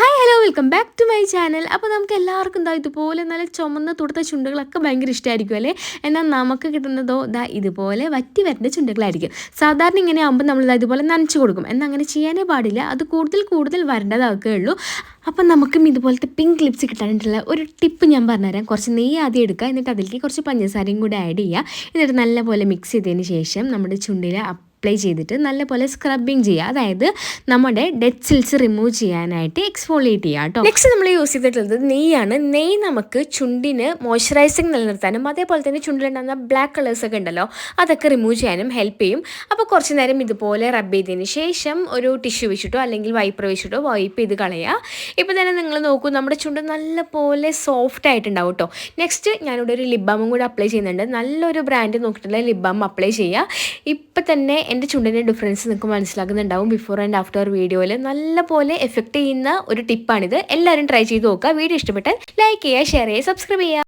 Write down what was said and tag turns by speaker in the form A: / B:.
A: Hi hello welcome back to my channel അപ്പോൾ നമുക്ക് എല്ലാവർക്കും എന്താ ഇതുപോലെ നല്ല ചുമന്ന തുടുത്ത ചുണ്ടുകളൊക്കെ ഭയങ്കര ഇഷ്ടമായിരിക്കും അല്ലേ? എന്നാൽ നമുക്ക് കിട്ടുന്നതോ ദാ ഇതുപോലെ വറ്റി വരേണ്ട ചുണ്ടുകളായിരിക്കും. സാധാരണ ഇങ്ങനെ ആകുമ്പോൾ നമ്മൾ ഇതുപോലെ നനച്ച് കൊടുക്കും. എന്നാൽ അങ്ങനെ ചെയ്യാനേ പാടില്ല. അത് കൂടുതൽ കൂടുതൽ വരേണ്ടതാക്കേ ഉള്ളൂ. അപ്പം നമുക്കും ഇതുപോലത്തെ പിങ്ക് ലിപ്സ് കിട്ടാനായിട്ടുള്ള ഒരു ടിപ്പ് ഞാൻ പറഞ്ഞുതരാം. കുറച്ച് നെയ്യ് ആദ്യം എടുക്കുക. എന്നിട്ട് അതിലേക്ക് കുറച്ച് പഞ്ചസാരയും കൂടി ആഡ് ചെയ്യുക. എന്നിട്ട് നല്ലപോലെ മിക്സ് ചെയ്തതിന് ശേഷം നമ്മുടെ ചുണ്ടിൽ അപ്ലൈ ചെയ്തിട്ട് നല്ലപോലെ സ്ക്രബിങ് ചെയ്യുക. അതായത് നമ്മുടെ ഡെഡ് സെൽസ് റിമൂവ് ചെയ്യാനായിട്ട് എക്സ്ഫോളിയേറ്റ് ചെയ്യുക കേട്ടോ നെക്സ്റ്റ് നമ്മൾ യൂസ് ചെയ്തിട്ടുള്ളത് നെയ്യാണ്. നെയ് നമുക്ക് ചുണ്ടിന് മോയ്സ്ചറൈസിങ് നിലനിർത്താനും അതേപോലെ തന്നെ ചുണ്ടിലുണ്ടാകുന്ന ബ്ലാക്ക് കളേഴ്സ് ഒക്കെ ഉണ്ടല്ലോ അതൊക്കെ റിമൂവ് ചെയ്യാനും ഹെൽപ്പ് ചെയ്യും. അപ്പോൾ കുറച്ച് നേരം ഇതുപോലെ റബ്ബ് ചെയ്തതിന് ശേഷം ഒരു ടിഷ്യൂ വെച്ചിട്ടോ അല്ലെങ്കിൽ വൈപ്പർ വെച്ചിട്ടോ വൈപ്പ് ചെയ്ത് കളയുക. ഇപ്പോൾ തന്നെ നിങ്ങൾ നോക്കൂ നമ്മുടെ ചുണ്ട് നല്ലപോലെ സോഫ്റ്റ് ആയിട്ടുണ്ടാവും കേട്ടോ നെക്സ്റ്റ് ഞാനിവിടെ ഒരു ലിബാമും കൂടെ അപ്ലൈ ചെയ്യുന്നുണ്ട്. നല്ലൊരു ബ്രാൻഡ് നോക്കിയിട്ടുള്ള ലിബാം അപ്ലൈ ചെയ്യുക. ഇപ്പം തന്നെ എന്റെ ചുണ്ടിന്റെ ഡിഫറൻസ് നിങ്ങൾക്ക് മനസ്സിലാക്കുന്നുണ്ടാവും ബിഫോർ ആൻഡ് ആഫ്റ്റർ വീഡിയോയിൽ നല്ലപോലെ എഫക്റ്റ് ചെയ്യുന്ന ഒരു ടിപ്പാണിത് എല്ലാവരും ട്രൈ ചെയ്ത് നോക്കുക. വീഡിയോ ഇഷ്ടപ്പെട്ടാൽ ലൈക്ക് ചെയ്യുക ഷെയർ ചെയ്യുക സബ്സ്ക്രൈബ് ചെയ്യുക.